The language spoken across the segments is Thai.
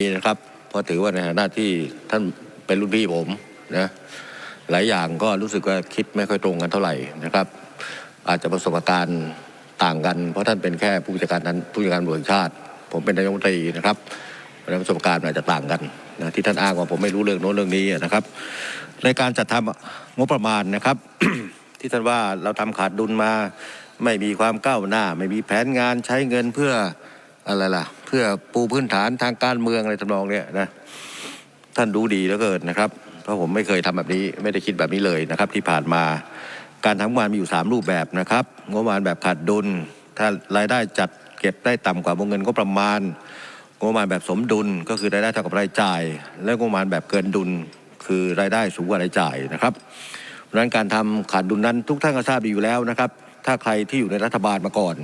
นี้นะครับเพราะถือว่าในฐานะที่ท่านเป็นรุ่นพี่ผมนะหลายอย่างก็รู้สึกว่าคิดไม่ค่อยตรงกันเท่าไหร่นะครับ อาจจะประสบการณ์ต่างกัน เพราะท่านเป็นแค่ผู้จัดการนั้นผู้จัดการตำรวจแห่งชาติ ผมเป็นนายกรัฐมนตรีนะครับประสบการณ์อาจจะต่างกันนะที่ท่านอ้างว่าผมไม่รู้เรื่องโน้นเรื่องนี้นะครับ ในการจัดทำงบประมาณนะครับ ที่ท่านว่าเราทำขาดดุลมาไม่มีความก้าวหน้า ไม่มีแผนงานใช้เงินเพื่ออะไรล่ะ เพื่อปูพื้นฐานทางการเมืองอะไรทำนองเนี้ยนะท่านรู้ดีเหลือเกินนะครับ เพราะผมไม่เคยทำแบบนี้ไม่ได้คิดแบบนี้เลยนะครับ ที่ผ่านมาการทำงานมีอยู่สามรูปแบบนะครับงบประมาณแบบขาดดุล ถ้ารายได้จัดเก็บได้ต่ำกว่าวงเงินก็ประมาณงบประมาณแบบสมดุลก็คือรายได้เท่ากับรายจ่าย และงบประมาณแบบเกินดุล คือรายได้สูงกว่ารายจ่ายนะครับเพราะฉะนั้นการทำขาดดุลนั้นทุกท่านก็ทราบดีอยู่แล้วนะครับ ถ้าใครที่อยู่ในรัฐบาลมาก่อน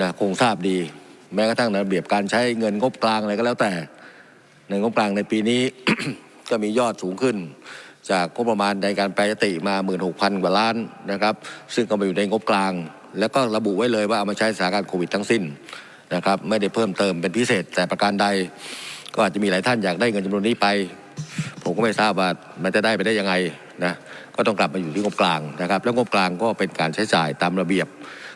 นะคงทราบดี แม้กระทั่งระเบียบการใช้เงินงบกลางอะไรก็แล้วแต่ ในงบกลางในปีนี้ ก็มียอดสูงขึ้น จากงบประมาณในการแปรยติมา16,000กว่าล้านนะครับ ซึ่งก็มาอยู่ในงบกลาง แล้วก็ระบุไว้เลยว่าเอามาใช้สถานการณ์โควิดทั้งสิ้นนะครับไม่ได้เพิ่มเติมเป็นพิเศษแต่ประการใด ก็อาจจะมีหลายท่านอยากได้เงินจำนวนนี้ไป ผมก็ไม่ทราบว่ามันจะได้ไปได้ยังไงนะก็ต้องกลับมาอยู่ที่งบกลางนะครับ แล้วงบกลางก็เป็นการใช้จ่ายตามระเบียบ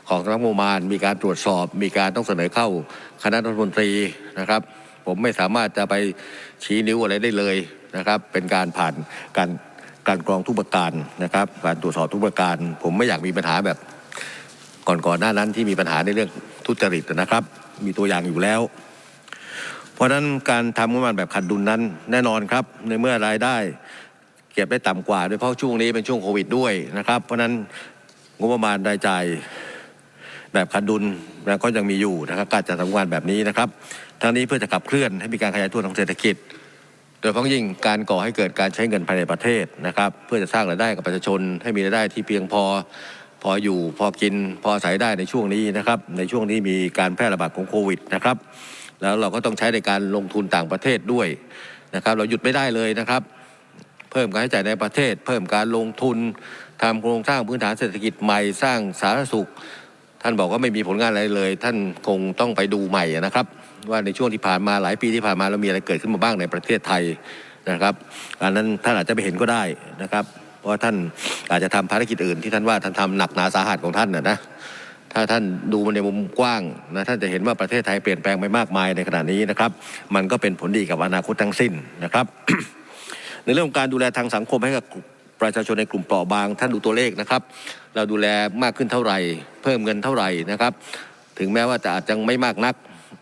ของคณะงบประมาณ มีการตรวจสอบ มีการต้องเสนอเข้าคณะรัฐมนตรีนะครับ ผมไม่สามารถจะไปชี้นิ้วอะไรได้เลยนะครับ เป็นการผ่านการการกรองทุกประการนะครับ การตรวจสอบทุกประการ ผมไม่อยากมีปัญหาแบบก่อนก่อนหน้านั้นที่มีปัญหาในเรื่องทุจริตนะครับ มีตัวอย่างอยู่แล้ว เพราะฉะนั้นการทำงบประมาณแบบขาดดุลนั้นแน่นอนครับ ในเมื่อรายได้ เก็บได้ต่ำกว่าโดยเฉพาะช่วงนี้เป็นช่วงโควิดด้วยนะครับ เพราะฉะนั้นงบประมาณรายจ่าย แบบขาดดุลนะก็ยังมีอยู่นะครับการจัดทำงานแบบนี้นะครับทั้งนี้เพื่อจะขับเคลื่อนให้มีการขยายตัวทางเศรษฐกิจ โดยเฉพาะยิ่งการก่อให้เกิดการใช้เงินภายในประเทศนะครับ เพื่อจะสร้างรายได้กับประชาชน ให้มีรายได้ที่เพียงพอ พออยู่พอกินพออาศัยได้ในช่วงนี้นะครับ ในช่วงนี้มีการแพร่ระบาดของโควิดนะครับ แล้วเราก็ต้องใช้ในการลงทุนต่างประเทศด้วยนะครับ เราหยุดไม่ได้เลยนะครับ เพิ่มการใช้จ่ายในประเทศ เพิ่มการลงทุนทำโครงสร้างพื้นฐานเศรษฐกิจใหม่สร้างสาธารณสุข ท่านบอกว่าไม่มีผลงานอะไรเลย ท่านคงต้องไปดูใหม่นะครับ ว่าในช่วงที่ผ่านมาหลายปีที่ผ่านมาเรามีอะไรเกิดขึ้นมาบ้างในประเทศไทยนะครับอันนั้นท่านอาจจะไปเห็นก็ได้นะครับ เพราะท่านอาจจะทำภารกิจอื่นที่ท่านว่าท่านทำหนักหนาสาหัสของท่านนะนะถ้าท่านดูมันในมุมกว้างนะท่านจะเห็นว่าประเทศไทยเปลี่ยนแปลงไปมากมายในขณะนี้นะครับ มันก็เป็นผลดีกับอนาคตทั้งสิ้นนะครับ ในเรื่องของการดูแลทางสังคมให้กับ ประชาชนในกลุ่มเปราะบาง ท่านดูตัวเลขนะครับ เราดูแลมากขึ้นเท่าไหร่ เพิ่มเงินเท่าไหร่นะครับ ถึงแม้ว่าจะอาจจะไม่มากนัก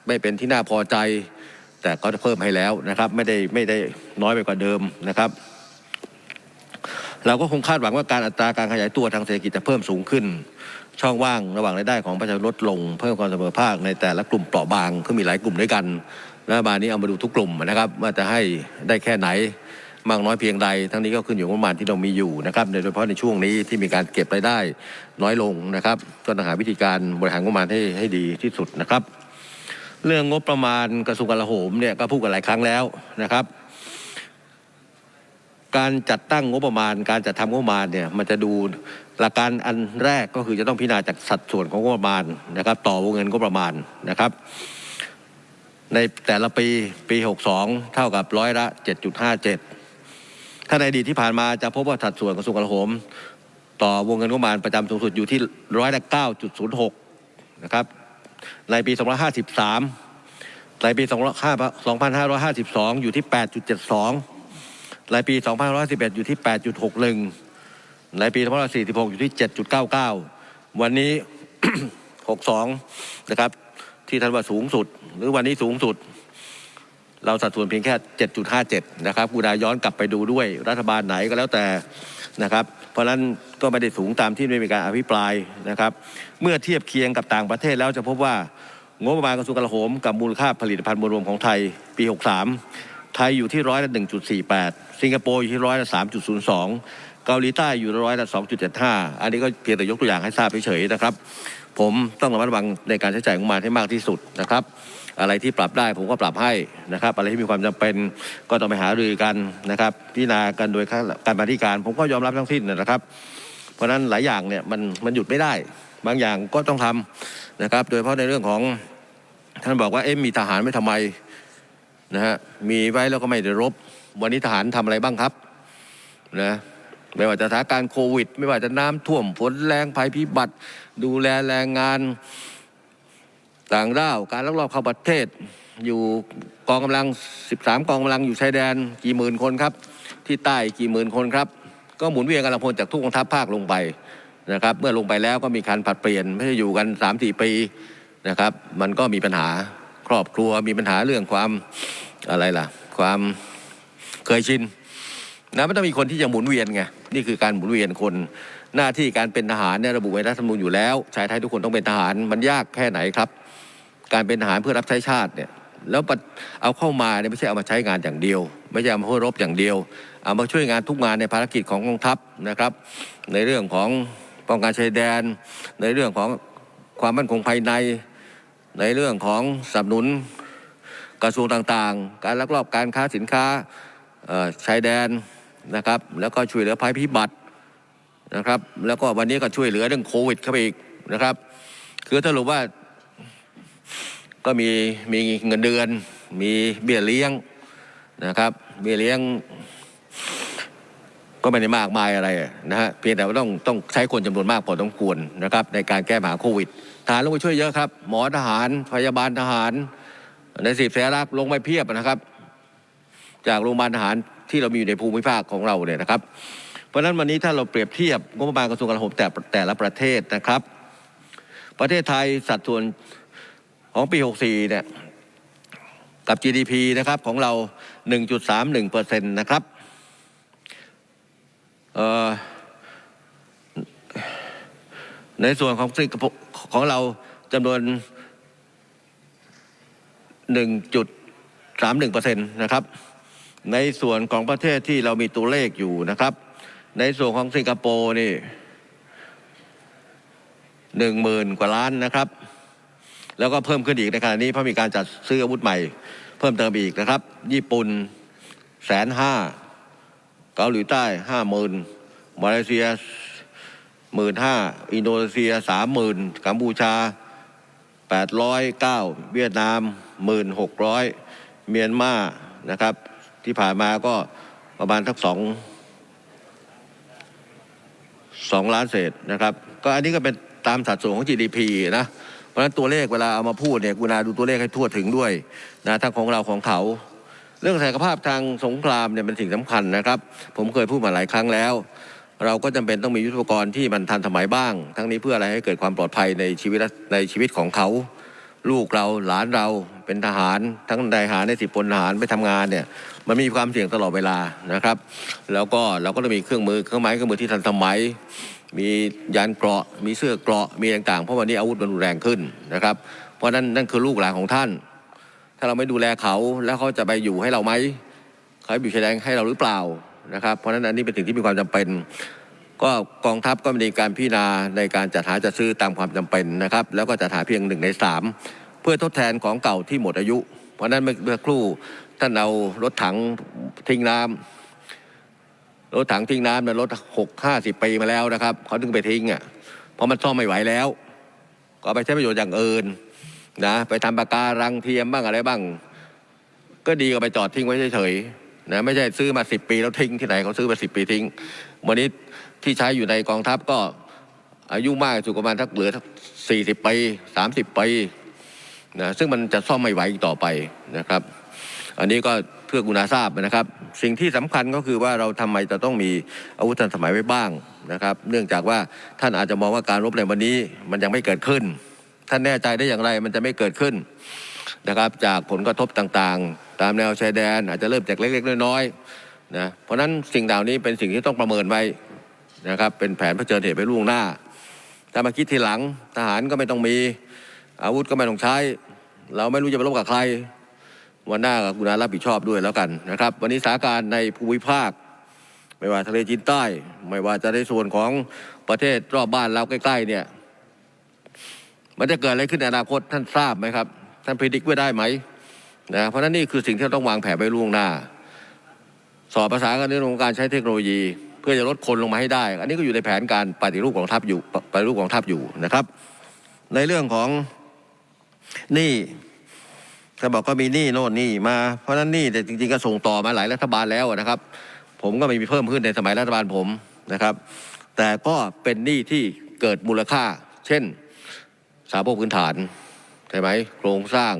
ไม่เป็นที่น่าพอใจ แต่ก็จะเพิ่มให้แล้วนะครับ ไม่ได้ไม่ได้น้อยไปกว่าเดิมนะครับ เราก็คงคาดหวังว่าการอัตราการขยายตัวทางเศรษฐกิจจะเพิ่มสูงขึ้น ช่องว่างระหว่างรายได้ของประชาชนลดลง เพิ่มความเสมอภาคในแต่ละกลุ่มเปราะบางก็มีหลายกลุ่มด้วยกันรัฐบาลนี้เอามาดูทุกกลุ่มนะครับ ว่าจะให้ได้แค่ไหน มากน้อยเพียงใด ทั้งนี้ก็ขึ้นอยู่กับงบประมาณที่เรามีอยู่นะครับโดยเฉพาะในช่วงนี้ที่มีการเก็บรายได้น้อยลงนะครับ ก็ต้องหาวิธีการบริหารงบประมาณให้ให้ดีที่สุดนะครับ เรื่องงบประมาณกระทรวงกลาโหมเนี่ยก็พูดกันหลายครั้งแล้วนะครับ การจัดตั้งงบประมาณ การจัดทำงบประมาณเนี่ยมันจะดูหลักการอันแรกก็คือจะต้องพิจารณาจากสัดส่วนของงบประมาณนะครับ ต่อวงเงินงบประมาณนะครับในแต่ละปีปี 62 เท่ากับร้อยละ 7.57 ถ้าในอดีตที่ผ่านมาจะพบว่าสัดส่วนกระทรวงกลาโหม ต่อวงเงินงบประมาณประจำสูงสุดอยู่ที่ร้อยละเก้าจุดศูนย์หกนะครับในปีสองพันห้าสิบสามในปีสองพันห้าร้อยห้าสิบสองอยู่ที่แปดจุดเจ็ดสองในปีสองพันห้าร้อยสิบเอ็ดอยู่ที่แปดจุดหกหนึ่งในปีสองพันสี่สิบหกอยู่ที่เจ็ดจุดเก้าเก้าวันนี้หกสองนะครับที่ท่านว่าสูงสุด หรือวันนี้สูงสุด เราสัดส่วนเพียงแค่ 7.57 นะครับกูดาย้อนกลับไปดูด้วยรัฐบาลไหนก็แล้วแต่นะครับ เพราะฉะนั้นก็ไม่ได้สูงตามที่ได้มีการอภิปรายนะครับ เมื่อเทียบเคียงกับต่างประเทศแล้วจะพบว่างบประมาณกระทรวงกลาโหมกับมูลค่าผลิตภัณฑ์มวลรวมของไทยปี 63 ไทยอยู่ที่ร้อยละ 1.48 สิงคโปร์อยู่ที่ร้อยละ 3.02 เกาหลีใต้อยู่ร้อยละ 2.75 อันนี้ก็เพียงแต่ยกตัวอย่างให้ทราบเฉยๆนะครับ ผมต้องระมัดระวังในการใช้จ่ายงบประมาณให้มากที่สุดนะครับ อะไรที่ปรับได้ผมก็ปรับให้นะครับ อะไรที่มีความจำเป็นก็ต้องไปหารือกันนะครับ พิจารณากันโดยการบริการ ผมก็ยอมรับทั้งสิ้นนะครับ เพราะฉะนั้นหลายอย่างเนี่ยมันมันหยุดไม่ได้ บางอย่างก็ต้องทำนะครับ โดยเฉพาะในเรื่องของท่านบอกว่าเอ๊ะมีทหารไม่ทำไมนะฮะมีไว้แล้วก็ไม่ได้รบ วันนี้ทหารทำอะไรบ้างครับนะไม่ว่าจะสถานการณ์โควิด ไม่ว่าจะน้ำท่วมฝนแรงภัยพิบัติ ดูแลแรงงาน ต่างด้าวการลักลอบเข้าประเทศ อยู่กองกำลัง 13 กองกำลังอยู่ชายแดนกี่หมื่นคนครับ ที่ใต้กี่หมื่นคนครับ ก็หมุนเวียนกำลังพลจากทุกกองทัพภาคลงไปนะครับ เมื่อลงไปแล้วก็มีการผัดเปลี่ยนไม่ใช่อยู่กัน 3-4 ปีนะครับ มันก็มีปัญหาครอบครัวมีปัญหาเรื่องความอะไรล่ะ ความเคยชินนะมันต้องมีคนที่จะหมุนเวียนไงนี่คือการหมุนเวียนคนหน้าที่การเป็นทหารเนี่ยระบุไว้ในรัฐธรรมนูญอยู่แล้วชายไทยทุกคนต้องเป็นทหารมันยากแค่ไหนครับ การเป็นทหารเพื่อรับใช้ชาติเนี่ยแล้วเอาเข้ามาเนี่ยไม่ใช่เอามาใช้งานอย่างเดียว ไม่ใช่เอามาเพื่อรบอย่างเดียว เอามาช่วยงานทุกงานในภารกิจของกองทัพนะครับ ในเรื่องของป้องกันชายแดน ในเรื่องของความมั่นคงภายใน ในเรื่องของสนับสนุนกระทรวงต่างๆ การลักลอบการค้าสินค้าชายแดนนะครับ แล้วก็ช่วยเหลือภัยพิบัตินะครับ แล้วก็วันนี้ก็ช่วยเหลือเรื่องโควิดเข้าไปอีกนะครับ คือสรุปว่า ก็มีมีเงินเดือน มีเบี้ยเลี้ยงนะครับ เบี้ยเลี้ยง ก็ไม่ได้มากมายอะไรนะฮะเพียงแต่ว่าต้องต้องใช้คนจำนวนมากพอสมควรนะครับ ในการแก้ปัญหาโควิดทหารลงไปช่วยเยอะครับ หมอทหารพยาบาลทหาร ในสิบแสนรักลงไปเพียบนะครับ จากโรงพยาบาลทหารที่เรามีอยู่ในภูมิภาคของเราเนี่ยนะครับ เพราะฉะนั้นวันนี้ถ้าเราเปรียบเทียบงบประมาณกระทรวงกลาโหมแต่แต่ละประเทศนะครับ ประเทศไทยสัดส่วน ของปี 64 เนี่ย กับ GDP นะครับของเรา 1.31เปอร์เซ็นต์นะครับในส่วนของสิงคโปร์ของเราจำนวน 1.31เปอร์เซ็นต์นะครับ ในส่วนของประเทศที่เรามีตัวเลขอยู่นะครับ ในส่วนของสิงคโปร์นี่หนึ่งหมื่นกว่าล้านนะครับ แล้วก็เพิ่มขึ้นอีกในขณะนี้เพราะมีการจัดซื้ออาวุธใหม่ เพิ่มเติมอีกนะครับ ญี่ปุ่นแสนห้าเกาหลีใต้ห้าหมื่นมาเลเซียหมื่นห้าอินโดนีเซียสามหมื่นกัมพูชาแปดร้อยเก้าเวียดนามหมื่นหกร้อยเมียนมานะครับ ที่ผ่านมาก็ประมาณทักสองสองล้านเศษนะครับ ก็อันนี้ก็เป็นตามสัดส่วนของ GDP นะ ราะฉะนั้นตัวเลขเวลาเอามาพูดเนี่ยกุณาดูตัวเลขให้ทั่วถึงด้วยนะทั้งของเราของเขา เรื่องศักยภาพทางสงครามเนี่ยเป็นสิ่งสำคัญนะครับ ผมเคยพูดมาหลายครั้งแล้ว เราก็จำเป็นต้องมียุทธปกรณ์ที่มันทันสมัยบ้าง ทั้งนี้เพื่ออะไรให้เกิดความปลอดภัยในชีวิตในชีวิตของเขา ลูกเราหลานเราเป็นทหาร ทั้งนายทหารในสิบพลทหารไปทำงานเนี่ยมันมีความเสี่ยงตลอดเวลานะครับ แล้วก็เราก็ต้องมีเครื่องมือเครื่องไม้เครื่องมือที่ทันสมัย มียานเกราะ มีเสื้อเกราะมีต่างๆ เพราะวันนี้อาวุธมันรุนแรงขึ้นนะครับ เพราะนั้นนั่นคือลูกหลานของท่าน ถ้าเราไม่ดูแลเขาแล้วเขาจะไปอยู่ให้เราไหมเขาอยู่ชายแดนให้เราหรือเปล่านะครับ เพราะนั้นอันนี้เป็นสิ่งที่มีความจำเป็น ก็กองทัพก็มีการพิจารณาในการจัดหาจัดซื้อตามความจำเป็นนะครับ แล้วก็จัดหาเพียงหนึ่งในสามเพื่อทดแทนของเก่าที่หมดอายุ เพราะฉะนั้นเมื่อครู่ท่านเอารถถังทิ้งน้ำ รถถังทิ้งน้ำเนี่ยรถหกห้าสิบปีมาแล้วนะครับเขาถึงไปทิ้งอะเพราะมันซ่อมไม่ไหวแล้ว ก็ไปใช้ประโยชน์อย่างอื่นนะไปทำปากการังเทียมบ้างอะไรบ้าง ก็ดีกว่าไปจอดทิ้งไว้เฉยๆนะไม่ใช่ซื้อมาสิบปีแล้วทิ้งที่ไหนเขาซื้อมาสิบปีทิ้ง วันนี้ที่ใช้อยู่ในกองทัพก็อายุมากสุดประมาณทักเหลือสี่สิบปีสามสิบปีนะซึ่งมันจะซ่อมไม่ไหวอีกต่อไปนะครับ อันนี้ก็ เพื่อกุณาทราบนะครับ สิ่งที่สำคัญก็คือว่าเราทำไมจะต้องมีอาวุธทันสมัยไว้บ้างนะครับ เนื่องจากว่าท่านอาจจะมองว่าการรบในวันนี้มันยังไม่เกิดขึ้น ท่านแน่ใจได้อย่างไรมันจะไม่เกิดขึ้นนะครับ จากผลกระทบต่างๆ ตามแนวชายแดน อาจจะเริ่มจากเล็กๆน้อยๆนะเพราะฉะนั้นสิ่งเหล่านี้เป็นสิ่งที่ต้องประเมินไว้นะครับเป็นแผนเผชิญเหตุไว้ล่วงหน้าถ้ามาคิดทีหลังทหารก็ไม่ต้องมีอาวุธก็ไม่ต้องใช้ เราไม่รู้จะไปรบกับใคร วันหน้ากับคุณอารับผิดชอบด้วยแล้วกันนะครับ วันนี้สถานการณ์ในภูมิภาค ไม่ว่าทะเลจีนใต้ ไม่ว่าจะในส่วนของประเทศรอบบ้านเราใกล้ๆเนี่ย มันจะเกิดอะไรขึ้นในอนาคตท่านทราบไหมครับ ท่านพิจิตรไว้ได้ไหมนะเพราะนั้นนี่คือสิ่งที่เราต้องวางแผนไว้ล่วงหน้า สอบภาษากันในเรื่องของการใช้เทคโนโลยี เพื่อจะลดคนลงมาให้ได้ อันนี้ก็อยู่ในแผนการปฏิรูปของทัพอยู่ปฏิรูปของทัพอยู่นะครับ ในเรื่องของนี่ เขาบอกก็มีหนี้โน่นหนี่มาเพราะนั้นหนี้แต่จริงๆก็ส่งต่อมาหลายรัฐบาลแล้วนะครับ ผมก็ไม่มีเพิ่มขึ้นในสมัยรัฐบาลผมนะครับ แต่ก็เป็นหนี้ที่เกิดมูลค่า เช่นสาธารณพื้นฐานใช่ไหมโครงสร้าง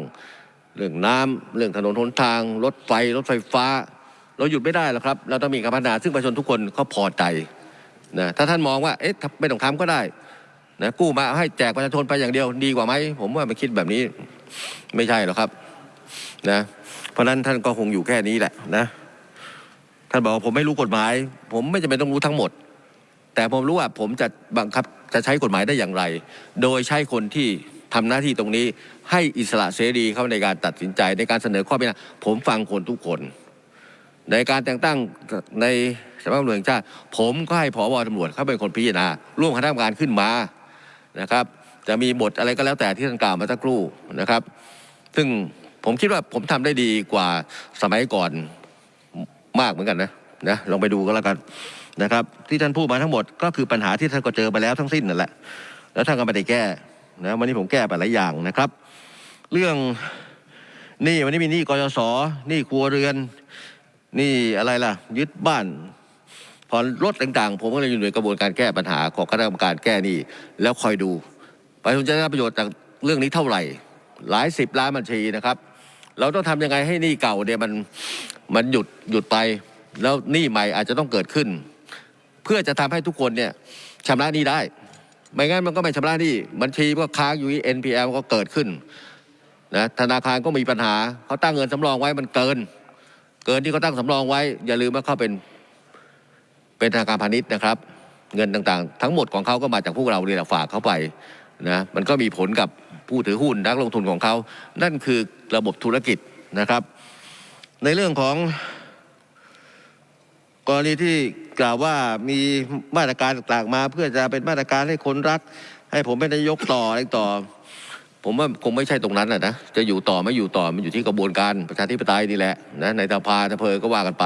เรื่องน้ำเรื่องถนนหนทาง รถไฟรถไฟฟ้า เราหยุดไม่ได้หรอกครับ เราต้องมีการพัฒนาซึ่งประชาชนทุกคนเขาพอใจนะถ้าท่านมองว่าเอ๊ะไม่ต้องทำก็ได้นะกู้มาให้แจกประชาชนไปอย่างเดียวดีกว่าไหมผมว่ามันคิดแบบนี้ไม่ใช่หรอกครับ นะเพราะฉะนั้นท่านก็คงอยู่แค่นี้แหละนะ ท่านบอกว่าผมไม่รู้กฎหมาย ผมไม่จำเป็นต้องรู้ทั้งหมด แต่ผมรู้ว่าผมจะบังคับจะใช้กฎหมายได้อย่างไร โดยใช้คนที่ทำหน้าที่ตรงนี้ให้อิสระเสรีเข้าในการตัดสินใจในการเสนอข้อพิจารณาผมฟังคนทุกคน ในการแต่งตั้งในสำนักงานตำรวจแห่งชาติ ผมก็ให้ผบตำรวจเขาเป็นคนพิจารณาร่วมคณะกรรมการขึ้นมานะครับ จะมีบทอะไรก็แล้วแต่ที่ท่านกล่าวมาสักครู่นะครับ ซึ่ง ผมคิดว่าผมทำได้ดีกว่าสมัยก่อนมากเหมือนกันนะนะลองไปดูก็แล้วกันนะครับ ที่ท่านพูดมาทั้งหมดก็คือปัญหาที่ท่านก็เจอไปแล้วทั้งสิ้นนั่นแหละ แล้วท่านก็ไม่ได้แก้นะวันนี้ผมแก้ไปหลายอย่างนะครับ เรื่องนี่วันนี้มีหนี้กยศหนี้ครัวเรือนนี่อะไรล่ะ ยึดบ้านผ่อนรถต่าง ๆ ผมก็เลยอยู่ในกระบวนการแก้ปัญหาของคณะกรรมการแก้นี้แล้วคอยดูประชาชนจะได้ประโยชน์จากเรื่องนี้เท่าไหร่ หลายสิบล้านบัญชีนะครับ เราต้องทำยังไงให้หนี้เก่าเนี่ยมันมันหยุดหยุดไป แล้วหนี้ใหม่อาจจะต้องเกิดขึ้น เพื่อจะทำให้ทุกคนเนี่ยชำระหนี้ได้ ไม่งั้นมันก็ไม่ชำระหนี้บัญชีก็ค้างอยู่ที่ NPL ก็เกิดขึ้นนะธนาคารก็มีปัญหาเขาตั้งเงินสำรองไว้มันเกิน เกินที่เขาตั้งสำรองไว้ อย่าลืมว่าเขาเป็นเป็นธนาคารพาณิชย์นะครับ เงินต่างๆ ทั้งหมดของเขาก็มาจากพวกเราเรียฝากเขาไป นะมันก็มีผลกับผู้ถือหุ้นนักลงทุนของเขา นั่นคือระบบธุรกิจนะครับ ในเรื่องของกรณีที่กล่าวว่ามีมาตรการต่างๆมา เพื่อจะเป็นมาตรการให้คนรัก ให้ผมเป็นนายกต่ออะไรต่อ ผมว่าคงไม่ใช่ตรงนั้นแหละนะจะอยู่ต่อไม่อยู่ต่อมันอยู่ที่กระบวนการประชาธิปไตยนี่แหละนะในสภาสภอก็ว่ากันไป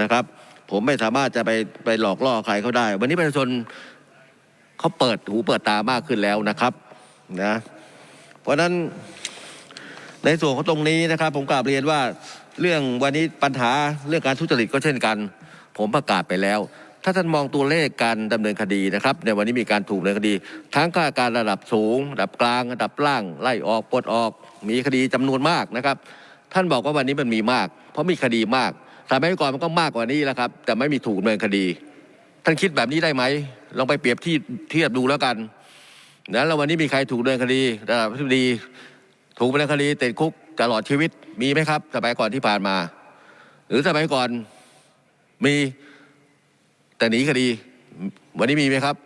นะครับ ผมไม่สามารถจะไปไปหลอกล่อใครเขาได้ วันนี้ประชาชน เขาเปิดหูเปิดตามากขึ้นแล้วนะครับนะเพราะฉะนั้นในส่วนของตรงนี้นะครับ ผมกราบเรียนว่าเรื่องวันนี้ปัญหาเรื่องการทุจริตก็เช่นกัน ผมประกาศไปแล้ว ถ้าท่านมองตัวเลขการดำเนินคดีนะครับ ในวันนี้มีการถูกดำเนินคดี ทั้งข้าราชการระดับสูง ระดับกลางระดับล่าง ไล่ออกปลดออก มีคดีจำนวนมากนะครับ ท่านบอกว่าวันนี้มันมีมาก เพราะมีคดีมากสมัยก่อนมันก็มากกว่านี้แหละครับ แต่ไม่มีถูกดำเนินคดี ท่านคิดแบบนี้ได้ไหมลองไปเปรียบที่เทียบดูแล้วกันนะแล้ววันนี้มีใครถูกดำเนินคดีระดับที่ดี ถูกดำเนินคดีติดคุกตลอดชีวิตมีไหมครับ สมัยก่อนที่ผ่านมา หรือสมัยก่อนมีแต่หนีคดี วันนี้มีไหมครับ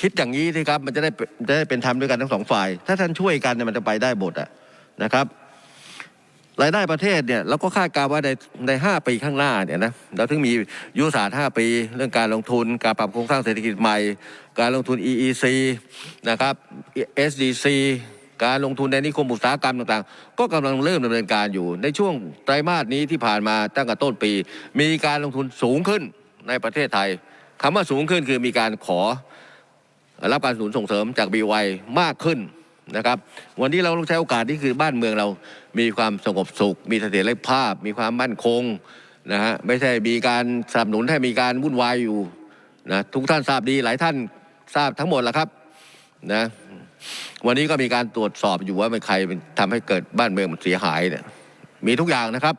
คิดอย่างนี้สิครับ มันจะได้จะได้เป็นธรรมด้วยกันทั้งสองฝ่าย ถ้าท่านช่วยกันเนี่ยมันจะไปได้หมดอะนะครับ รายได้ประเทศเนี่ยเราก็คาดการว่าในในห้าปีข้างหน้าเนี่ยนะเราถึงมียุทธศาสตร์ห้าปี เรื่องการลงทุน การปรับโครงสร้างเศรษฐกิจใหม่ การลงทุน EEC นะครับ SDC การลงทุนในนิคมอุตสาหกรรมต่างๆ ก็กำลังเริ่มดำเนินการอยู่ ในช่วงไตรมาสนี้ที่ผ่านมาตั้งแต่ต้นปี มีการลงทุนสูงขึ้นในประเทศไทยคำว่าสูงขึ้นคือมีการขอรับการสนับสนุนส่งเสริมจาก BY มากขึ้น นะครับ วันนี้เราต้องใช้โอกาสที่คือบ้านเมืองเรามีความสงบสุข มีเสถียรภาพ มีความมั่นคงนะฮะไม่ใช่มีการสนับสนุนให้มีการวุ่นวายอยู่นะทุกท่านทราบดีหลายท่านทราบทั้งหมดแล้วครับนะวันนี้ก็มีการตรวจสอบอยู่ว่าเป็นใครเป็นทำให้เกิดบ้านเมืองมันเสียหายเนี่ยมีทุกอย่างนะครับ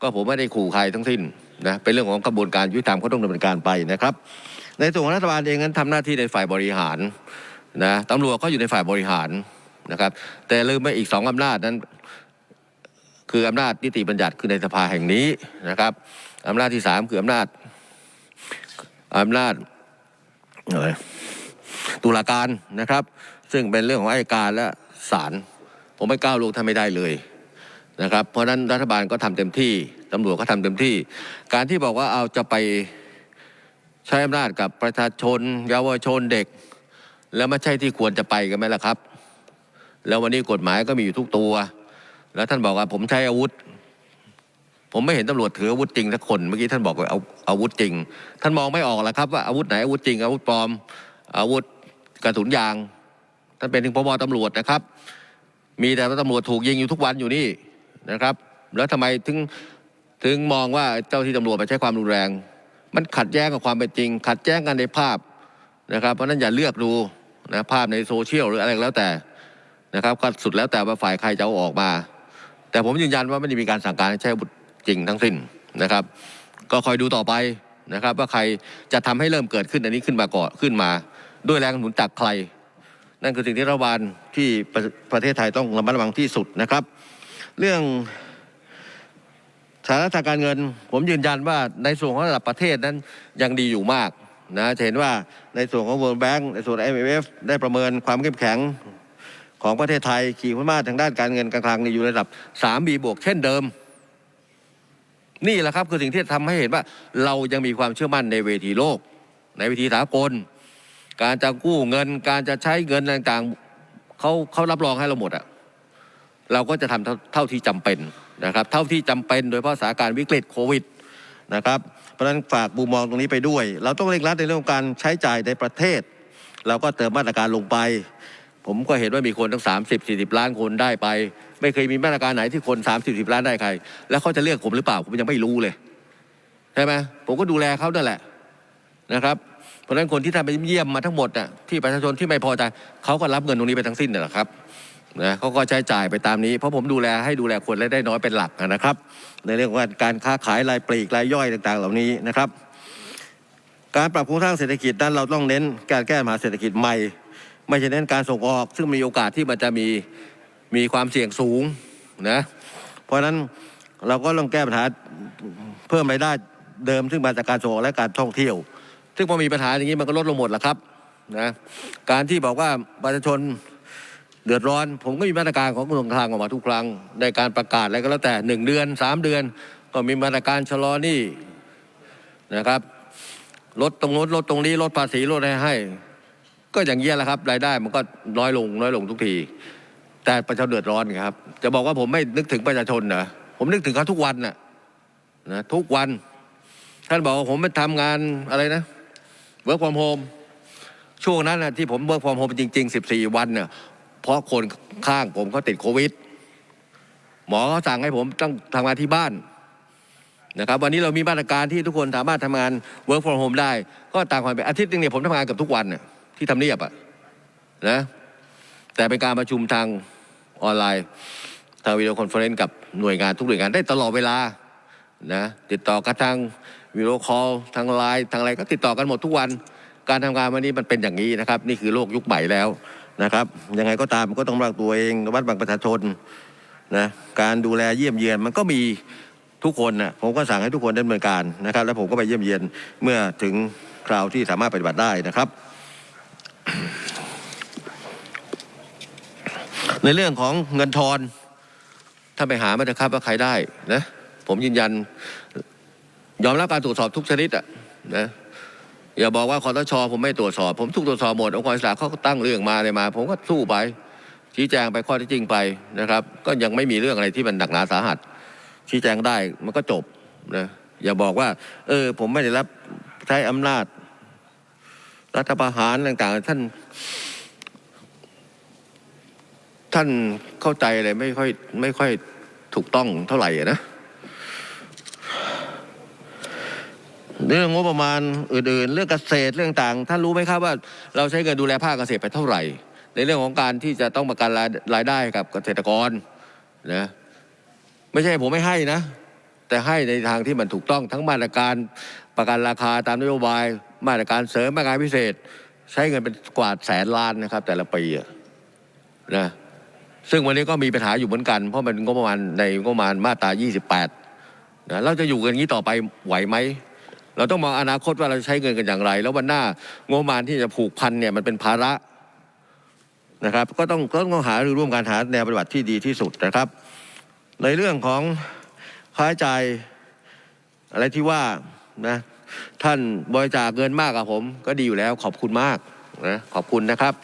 ก็ผมไม่ได้ขู่ใครทั้งสิ้นนะเป็นเรื่องของกระบวนการยุติธรรมก็ต้องดำเนินการไปนะครับ ในส่วนของรัฐบาลเองนั้นทำหน้าที่ในฝ่ายบริหารนะตำรวจก็อยู่ในฝ่ายบริหาร นะครับ แต่ลืมไปอีกสองอำนาจนั้น คืออำนาจนิติบัญญัติคือในสภาแห่งนี้นะครับอำนาจที่สามคืออำนาจอำนาจอะไรตุลาการนะครับ ซึ่งเป็นเรื่องของอัยการและศาลผมไม่ก้าวลงทำไม่ได้เลยนะครับ เพราะฉะนั้นรัฐบาลก็ทำเต็มที่ตำรวจก็ทำเต็มที่ การที่บอกว่าเอาจะไปใช้อำนาจกับประชาชน เยาวชนเด็ก แล้วไม่ใช่ที่ควรจะไปกันไหมล่ะครับ แล้ววันนี้กฎหมายก็มีอยู่ทุกตัว แล้วท่านบอกว่าผมใช้อาวุธ ผมไม่เห็นตำรวจถืออาวุธจริงสักคน เมื่อกี้ท่านบอกว่าเอาอาวุธจริง ท่านมองไม่ออกแล้วครับว่าอาวุธไหนอาวุธจริงอาวุธปลอม อาวุธกระสุนยาง ท่านเป็นถึงพบตำรวจนะครับ มีแต่ตำรวจถูกยิงอยู่ทุกวันอยู่นี่นะครับ แล้วทำไมถึงถึงมองว่าเจ้าที่ตำรวจไปใช้ความรุนแรง มันขัดแย้งกับความเป็นจริง ขัดแย้งกันในภาพนะครับ เพราะฉะนั้นอย่าเลือกดูนะภาพในโซเชียลหรืออะไรก็แล้วแต่ นะครับก็สุดแล้วแต่ว่าฝ่ายใครจะเอาออกมา แต่ผมยืนยันว่าไม่ได้มีการสั่งการใช้อาวุธจริงทั้งสิ้นนะครับ ก็คอยดูต่อไปนะครับ ว่าใครจะทำให้เริ่มเกิดขึ้นอันนี้ขึ้นมาก่อนขึ้นมา ด้วยแรงหนุนจากใคร นั่นคือสิ่งที่รัฐบาลที่ประประเทศไทยต้องระมัดระวังที่สุดนะครับ เรื่องสถานะทางการเงิน ผมยืนยันว่าในส่วนของระดับประเทศนั้นยังดีอยู่มากนะจะเห็นว่าในส่วนของ World Bank ในส่วน IMF ได้ประเมินความเข้มแข็ง ของประเทศไทยขีดความสามารถทางด้านการเงินการคลังในอยู่ในระดับ3 B บวกเช่นเดิม นี่แหละครับคือสิ่งที่ทำให้เห็นว่า เรายังมีความเชื่อมั่นในเวทีโลก ในเวทีสากล การจะกู้เงิน การจะใช้เงินต่างๆเขาเขารับรองให้เราหมดอะเราก็จะทำเท่าเท่าที่จำเป็นนะครับ เท่าที่จำเป็นโดยเฉพาะสถานการณ์วิกฤตโควิดนะครับเพราะฉะนั้นฝากมุมมองตรงนี้ไปด้วย เราต้องเร่งรัดในเรื่องของการใช้จ่ายในประเทศ เราก็เติมมาตรการลงไป ผมก็เห็นว่ามีคนตั้งสามสิบสี่สิบล้านคนได้ไป ไม่เคยมีมาตรการไหนที่คนสามสิบสิบล้านได้ใคร แล้วเขาจะเลือกผมหรือเปล่าผมยังไม่รู้เลยใช่ไหมผมก็ดูแลเขานั่นแหละนะครับเพราะฉะนั้นคนที่ทำไปเยี่ยมมาทั้งหมดน่ะที่ประชาชนที่ไม่พอใจเขาก็รับเงินตรงนี้ไปทั้งสิ้นน่แหละครับนะเขาก็ใช้จ่ายไปตามนี้ เพราะผมดูแลให้ดูแลคนและได้น้อยเป็นหลักนะครับ ในเรื่องของการค้าขายรายปลีกรายย่อยต่างๆ เหล่านี้นะครับ การปรับโครงสร้างเศรษฐกิจนั้นเราต้องเน้นการแก้ปัญหาเศรษฐกิจใหม่ ไม่ใช่เน้นการส่งออก ซึ่งมีโอกาสที่มันจะมีมีความเสี่ยงสูงนะเพราะฉะนั้นเราก็ต้องแก้ปัญหาเพิ่มรายได้เดิม ซึ่งมาจากการส่งออกและการท่องเที่ยว ซึ่งพอมีปัญหาอย่างนี้มันก็ลดลงหมดแหละครับนะการที่บอกว่าประชาชนเดือดร้อน ผมก็มีมาตรการของกระทรวงคลังออกมาทุกครั้งในการประกาศอะไรก็แล้วแต่หนึ่งเดือนสามเดือน ก็มีมาตรการชะลอหนี้นะครับลดตรงโน้นลดตรงนี้ลดภาษีลดอะไรให้ ก็อย่างเงี้ยแหละครับ รายได้มันก็น้อยลงน้อยลงทุกที แต่ประชาชนเดือดร้อนครับ จะบอกว่าผมไม่นึกถึงประชาชนนะผมนึกถึงเขาทุกวันน่ะนะทุกวัน ท่านบอกว่าผมไปทำงานอะไรนะ work from home ช่วงนั้นนะที่ผม work from home จริง ๆ 14 วันเนี่ยเพราะคนข้างผมเขาติดโควิด หมอเขาสั่งให้ผมต้องทำงานที่บ้านนะครับวันนี้เรามีมาตรการที่ทุกคนสามารถทำงาน work from home ได้ ก็ต่างความเป็นอาทิตย์นึงเนี่ยผมทำงานเกับทุกวันน่ะ ที่ทำเนียบอะนะแต่เป็นการประชุมทางออนไลน์ ทางวิดีโอคอนเฟอเรนซ์กับหน่วยงานทุกหน่วยงานได้ตลอดเวลานะติดต่อกันทางวิดีโอคอลทางไลน์ทางอะไรก็ติดต่อกันหมดทุกวัน การทำงานวันนี้มันเป็นอย่างนี้นะครับ นี่คือโลกยุคใหม่แล้วนะครับยังไงก็ตามก็ต้องระวังตัวเองระมัดระวังประชาชนนะการดูแลเยี่ยมเยียนมันก็มีทุกคนนะผมก็สั่งให้ทุกคนดำเนินการนะครับ แล้วผมก็ไปเยี่ยมเยียนเมื่อถึงคราวที่สามารถปฏิบัติได้นะครับ ในเรื่องของเงินทอนถ้าไปหามาเถอะครับว่าใครได้นะผมยืนยัน ยอมรับการตรวจสอบทุกชนิดอะนะอย่าบอกว่าคอตชผมไม่ตรวจสอบ ผมทุกตรวจสอบหมดองค์กรอิสระเขาตั้งเรื่องมาเลยมา ผมก็สู้ไป ชี้แจงไปข้อที่จริงไปนะครับ ก็ยังไม่มีเรื่องอะไรที่มันหนักหนาสาหัส ชี้แจงได้มันก็จบนะอย่าบอกว่า เออ ผมไม่ได้รับใช้อำนาจ รัฐประหารต่างๆ ท่าน ท่านเข้าใจอะไรไม่ค่อยไม่ค่อยถูกต้องเท่าไหร่นะเรื่องงบประมาณอื่นๆ เรื่องเกษตรเรื่องต่างท่านรู้ไหมครับว่า เราใช้เงินดูแลภาคเกษตรไปเท่าไหร่ ในเรื่องของการที่จะต้องประกันรายรายได้กับเกษตรกรนะไม่ใช่ผมไม่ให้นะ แต่ให้ในทางที่มันถูกต้องทั้งมาตรการประกันราคาตามนโยบาย มาตรการเสริมมาตรการพิเศษ ใช้เงินเป็นกว่าแสนล้านนะครับ แต่ละปีะนะซึ่งวันนี้ก็มีปัญหาอยู่เหมือนกัน เพราะมันงบประมาณในงบประมาณมาตรา 28นะเราจะอยู่กันอย่างนี้ต่อไปไหวไหมเราต้องมองอนาคตว่าเราจะใช้เงินกันอย่างไร แล้ววันหน้างบประมาณที่จะผูกพันเนี่ยมันเป็นภาระนะครับ ก็ต้องก็ต้องหารือร่วมกันหาแนวปฏิบัติที่ดีที่สุดนะครับ ในเรื่องของค่าใช้จ่ายอะไรที่ว่านะ ท่านบริจาคเงินมากกับผม ก็ดีอยู่แล้วขอบคุณมากนะขอบคุณนะครับ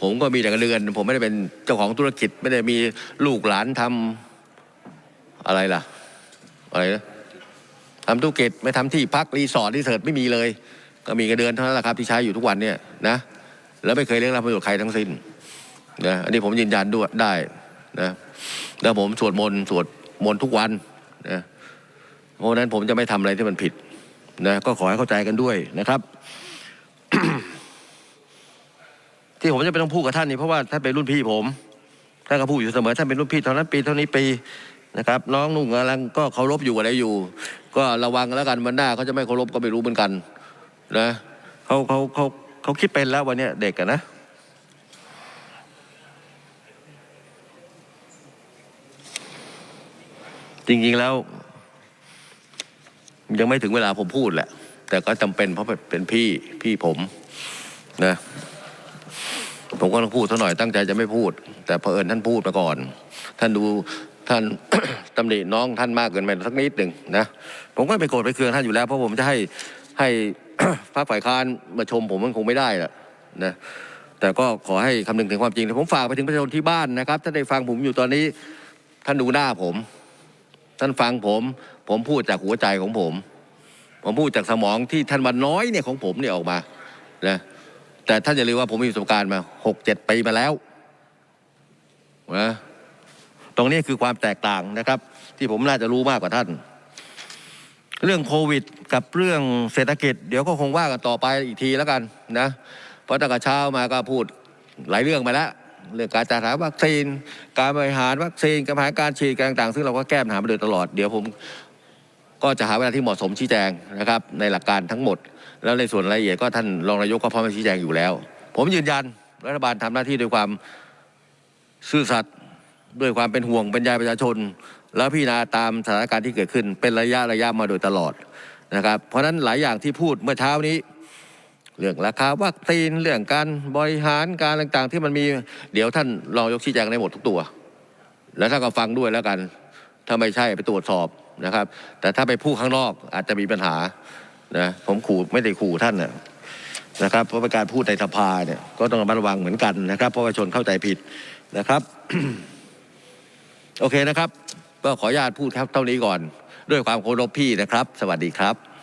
ผมก็มีแต่เงินเดือน ผมไม่ได้เป็นเจ้าของธุรกิจ ไม่ได้มีลูกหลานทำอะไรล่ะ อะไรนะทำธุรกิจไม่ทำที่พักรีสอร์ทรีเสิร์ตไม่มีเลย ก็มีเงินเดือนเท่านั้นแหละครับที่ใช้อยู่ทุกวันเนี่ยนะแล้วไม่เคยเรียกรับประโยชน์ใครทั้งสิ้นนะอันนี้ผมยืนยันด้วยได้นะแล้วผมสวดมนต์สวดมนต์ทุกวันนะเพราะฉะนั้นผมจะไม่ทำอะไรที่มันผิด นะก็ขอให้เข้าใจกันด้วยนะครับ ที่ผมจะไปต้องพูดกับท่านนี่เพราะว่าท่านเป็นรุ่นพี่ผมท่านก็พูดอยู่เสมอท่านเป็นรุ่นพี่เท่านั้นปีเท่านี้ปีนะครับ น้องนุ่งกำลังก็เคารพอยู่อะไรอยู่ ก็ระวังแล้วกันวันหน้าเขาจะไม่เคารพก็ไม่รู้เหมือนกัน นะเขาเขาเขาเขาคิดเป็นแล้ววันนี้ยเด็กอะนะจริงๆแล้ว ยังไม่ถึงเวลาผมพูดแหละ แต่ก็จำเป็นเพราะเป็นพี่พี่ผมนะผมก็ต้องพูดสักหน่อยตั้งใจจะไม่พูด แต่เผอิญท่านพูดมาก่อน ท่านดูท่านตำหนิน้องท่านมากเกินไปสักนิดหนึ่งนะผมก็ไม่โกรธไปเคืองท่านอยู่แล้ว เพราะผมจะให้ให้พรรคฝ่ายค้านมาชมผมมันคงไม่ได้ละนะแต่ก็ขอให้คำนึงถึงความจริงผมฝากไปถึงประชาชนที่บ้านนะครับถ้าได้ฟังผมอยู่ตอนนี้ท่านดูหน้าผม ท่านฟังผม ผมพูดจากหัวใจของผม ผมพูดจากสมองที่ท่านวันน้อยเนี่ยของผมเนี่ยออกมานะแต่ท่านอย่าลืมว่าผมมีประสบการณ์มาหกเจ็ดปีมาแล้วนะตรงนี้คือความแตกต่างนะครับ ที่ผมน่าจะรู้มากกว่าท่าน เรื่องโควิด กับเรื่องเศรษฐกิจ เดี๋ยวก็คงว่ากันต่อไปอีกทีแล้วกันนะเพราะตั้งแต่เช้ามาก็พูดหลายเรื่องมาแล้ว เรื่องการจัดหาวัคซีน การบริหารวัคซีนการบริหาการฉีดการต่างๆ ซึ่งเราก็แก้ปัญหามาโดยตลอด เดี๋ยวผมก็จะหาเวลาที่เหมาะสมชี้แจงนะครับ ในหลักการทั้งหมด แล้วในส่วนรายละเอียดก็ท่านรองนายกก็พร้อมจะชี้แจงอยู่แล้ว ผมยืนยันรัฐบาลทำหน้าที่ด้วยความซื่อสัตย์ด้วยความเป็นห่วงบรรยายประชาชน แล้วพิจารณาตามสถานการณ์ที่เกิดขึ้นเป็นระยะระยะมาโดยตลอดนะครับ เพราะฉะนั้นหลายอย่างที่พูดเมื่อเช้านี้ เรื่องราคาวัคซีนเรื่องการบริหารการต่างๆ ที่มันมีเดี๋ยวท่านรองยกชี้แจงได้หมดทุกตัว แล้วท่านก็ฟังด้วยแล้วกัน ถ้าไม่ใช่ไปตรวจสอบนะครับ แต่ถ้าไปพูดข้างนอกอาจจะมีปัญหานะผมขู่ไม่ได้ขู่ท่านนะนะครับเพราะเป็นการพูดในสภาเนี่ยก็ต้องระมัดระวังเหมือนกันนะครับ เพราะว่าชนเข้าใจผิดนะครับ โอเคนะครับ ก็ขออนุญาตพูดครับเท่านี้ก่อน ด้วยความเคารพพี่นะครับ สวัสดีครับ